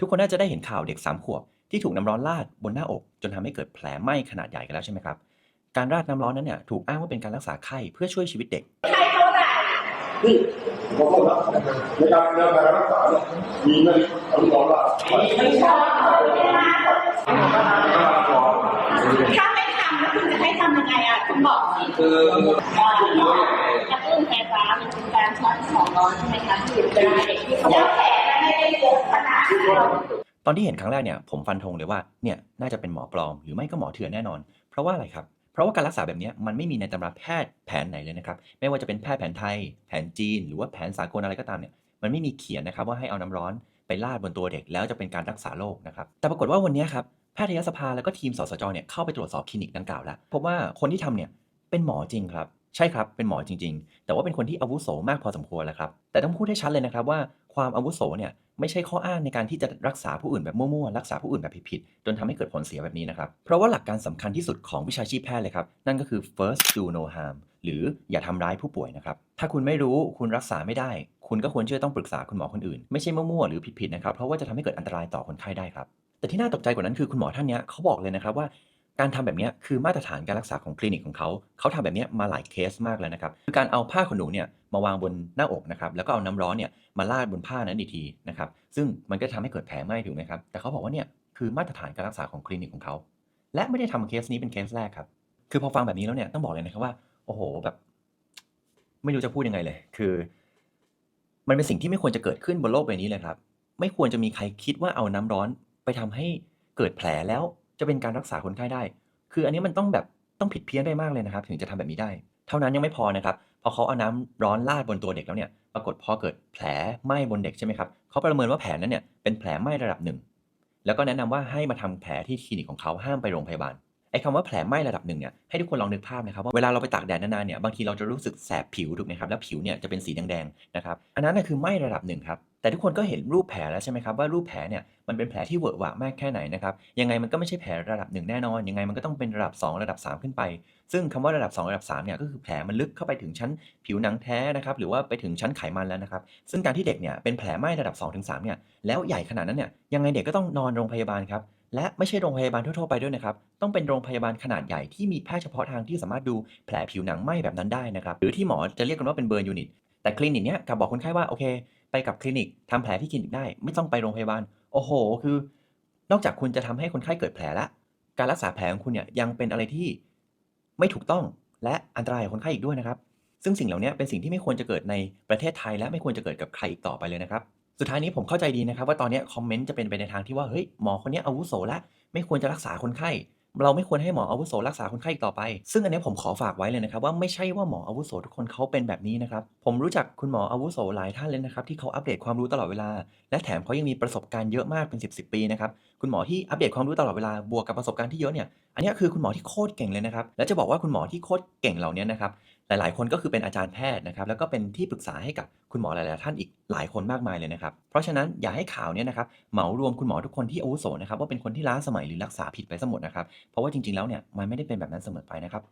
ทุกคนน่าจะได้เห็นข่าวเด็ก 3 ขวบ ที่ถูกน้ำร้อนราดบนหน้าอก จนทำให้เกิดแผลไหม้ขนาดใหญ่กันแล้วใช่ไหมครับ การราดน้ำร้อนนั้นเนี่ยถูกอ้างว่าเป็นการรักษาไข้เพื่อช่วยชีวิตเด็กใช่เท่าไหร่นี่ผมก็รับในการในการรักษาเนี่ยมีไหมเอาลูกน้องว่าไม่ชอบไม่ได้ถ้าไม่ทำแล้วคุณจะให้ทำยังไงอะคุณบอกสิคือกระตุ้นไฟฟ้ามันเป็นการช็อตของร้อนใช่ไหมคะที่เวลาเด็ อนที่เห็นครั้งแรกเนี่ยผมฟันธงเลยว่าเนี่ยน่าจะเป็นหมอปลอม หรือไม่ก็หมอเถื่อนแน่นอน เพราะว่าอะไรครับ เพราะว่าการรักษาแบบนี้มันไม่มีในตำราแพทย์แผนไหนเลยนะครับ ไม่ว่าจะเป็นแพทย์แผนไทย แผนจีน หรือว่าแผนสากลอะไรก็ตามเนี่ยมันไม่มีเขียนนะครับว่าให้เอาน้ำร้อนไปราดบนตัวเด็กแล้วจะเป็นการรักษาโรคนะครับแต่ปรากฏว่าวันนี้ครับแพทยสภาแล้วก็ทีมสสจเนี่ยเข้าไปตรวจสอบคลินิกดังกล่าวแล้วพบว่าคนที่ทำเนี่ยเป็นหมอจริงครับ ใช่ครับ เป็นหมอจริง ๆ แต่ว่าเป็นคนที่อาวุโสมากพอสมควรแล้วครับ แต่ต้องพูดให้ชัดเลยนะครับว่าความอาวุโสเนี่ยไม่ใช่ข้ออ้างในการที่จะรักษาผู้อื่นแบบมั่วๆ รักษาผู้อื่นแบบผิดๆ จนทำให้เกิดผลเสียแบบนี้นะครับ เพราะว่าหลักการสำคัญที่สุดของวิชาชีพแพทย์เลยครับ นั่นก็คือ first do no harm หรืออย่าทำร้ายผู้ป่วยนะครับ ถ้าคุณไม่รู้คุณรักษาไม่ได้ คุณก็ควรที่จะต้องปรึกษาคุณหมอคนอื่น ไม่ใช่มั่วๆ หรือผิดๆ นะครับ เพราะว่าจะทำให้เกิดอันตรายต่อคนไข้ได้ครับ แต่ที่น่าตกใจกว่านั้นคือคุณหมอท่านนี้เขาบอกเลยนะครับว่า การทำแบบนี้คือมาตรฐานการรักษาของคลินิกของเขา เขาทำแบบนี้มาหลายเคสมากแล้วนะครับคือการเอาผ้าขนหนูเนี่ยมาวางบนหน้าอกนะครับ แล้วก็เอาน้ำร้อนเนี่ยมาราดบนผ้านั้นอีกทีนะครับ ซึ่งมันก็ทำให้เกิดแผลไหม้ถูกไหมครับ แต่เขาบอกว่าเนี่ยคือมาตรฐานการรักษาของคลินิกของเขา และไม่ได้ทำเคสนี้เป็นเคสแรกครับ คือพอฟังแบบนี้แล้วเนี่ยต้องบอกเลยนะครับว่า โอ้โหแบบ ไม่รู้จะพูดยังไงเลย คือ มันเป็นสิ่งที่ไม่ควรจะเกิดขึ้นบนโลกใบนี้เลยครับ ไม่ควรจะมีใครคิดว่าเอาน้ำร้อนไปทำให้เกิดแผลแล้ว จะเป็นการรักษาคนไข้ได้ คืออันนี้มันต้องแบบต้องผิดเพี้ยนได้มากเลยนะครับ ถึงจะทำแบบนี้ได้ เท่านั้นยังไม่พอนะครับ พอเขาเอาน้ำร้อนราดบนตัวเด็กแล้วเนี่ย ปรากฏพอเกิดแผลไหม้บนเด็กใช่ไหมครับเขาประเมินว่าแผลนั้นเนี่ยเป็นแผลไหม้ระดับหนึ่ง แล้วก็แนะนำว่าให้มาทำแผลที่คลินิกของเขาห้ามไปโรงพยาบาล ไอ้คำว่าแผลไหม้ระดับหนึ่งเนี่ย ให้ทุกคนลองนึกภาพนะครับว่าเวลาเราไปตากแดดนานๆเนี่ย บางทีเราจะรู้สึกแสบผิวถูกไหมครับ แล้วผิวเนี่ยจะเป็นสีแดงๆนะครับ อันนั้นน่ะคือไหม้ระดับหนึ่งครับ แต่ทุกคนก็เห็นรูปแผลแล้วใช่ไหมครับว่ารูปแผลเนี่ยมันเป็นแผลที่เวอะหวะมากแค่ไหนนะครับยังไงมันก็ไม่ใช่แผลระดับหนึ่งแน่นอน ยังไงมันก็ต้องเป็นระดับ 2 ระดับ 3 ขึ้นไป ซึ่งคำว่าระดับ 2 ระดับ3เนี่ยก็คือแผลมันลึกเข้าไปถึงชั้นผิวหนังแท้นะครับหรือว่าไปถึงชั้นไขมันแล้วนะครับซึ่งการที่เด็กเนี่ยเป็นแผลไหม้ระดับ2-3เนี่ยแล้วใหญ่ขนาดนั้นเนี่ยยังไงเด็กก็ต้องนอนโรงพยาบาลครับและไม่ใช่โรงพยาบาลทั่วๆไปด้วยนะครับ ต้องเป็นโรงพยาบาลขนาดใหญ่ที่มีแพทย์เฉพาะทางที่สามารถดูแผลผิวหนังไหม้แบบนั้นได้นะครับ หรือที่หมอจะเรียกกันว่าเป็นเบ r n ยูนิต แต่คลินิกเนี้ยกลับบอกคนไข้ว่าโอเค ไปกับคลินิกทำแผลที่คลินิกได้ ไม่ต้องไปโรงพยาบาล โอ้โห คือ นอกจากคุณจะทำให้คนไข้เกิดแผลละ การรักษาแผลของคุณเนี่ยยังเป็นอะไรที่ไม่ถูกต้องและอันตรายกับคนไข้อีกด้วยนะครับ ซึ่งสิ่งเหล่านี้เป็นสิ่งที่ไม่ควรจะเกิดในประเทศไทย และไม่ควรจะเกิดกับใครอีกต่อไปเลยนะครับ สุดท้ายนี้ผมเข้าใจดีนะครับว่าตอนนี้คอมเมนต์จะเป็นไปในทางที่ว่าเฮ้ยหมอคนนี้อาวุโสแล้วไม่ควรจะรักษาคนไข้ เราไม่ควรให้หมออาวุโสรักษาคนไข้อีกต่อไป ซึ่งอันนี้ผมขอฝากไว้เลยนะครับว่าไม่ใช่ว่าหมออาวุโสทุกคนเขาเป็นแบบนี้นะครับ ผมรู้จักคุณหมออาวุโสหลายท่านเลยนะครับที่เขาอัปเดตความรู้ตลอดเวลา และแถมเขายังมีประสบการณ์เยอะมากเป็น 10บสปีนะครับ คุณหมอที่อัปเดตความรู้ตลอดเวลาบวกกับประสบการณ์ที่เยอะเนี่ย อันนี้คือคุณหมอที่โคตรเก่งเลยนะครับ และจะบอกว่าคุณหมอที่โคตรเก่งเหล่านี้นะครับ หลาย ๆ คนก็คือเป็นอาจารย์แพทย์นะครับ แล้วก็เป็นที่ปรึกษาให้กับคุณหมอหลาย ๆ ท่านอีกหลายคนมากมายเลยนะครับ เพราะฉะนั้นอย่าให้ข่าวเนี้ยนะครับเหมารวมคุณหมอทุกคนที่อาวุโสนะครับว่าเป็นคนที่ล้าสมัยหรือรักษาผิดไปซะหมดนะครับ เพราะว่าจริง ๆ แล้วเนี่ยมันไม่ได้เป็นแบบนั้นเสมอไปนะครับ